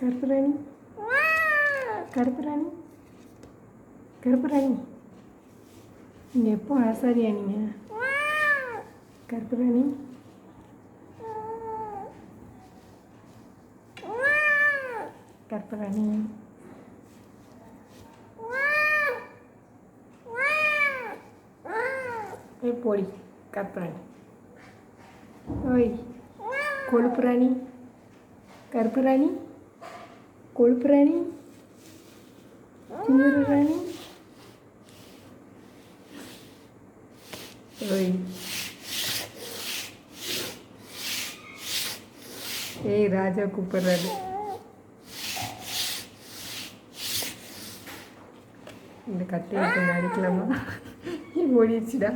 கருப்பு ராணி. கருப்பு ராணி. கருப்பு ராணி. நீங்கள் எப்போ ஆசாரியா நீங்கள் கருப்பு ராணி. கருப்பு ராணி. ஏய் போடி கற்பராணி ஓய் கொழுப்பு ராணி. கருப்பு ராணி. கொழுப்பு ராணி திமிரு ராணி ஓய் ஏய் ராஜா கூப்பிடுறாரு இந்த கட்டையை கொஞ்சம் அடிக்கலாமா ஓடிடுச்சுடா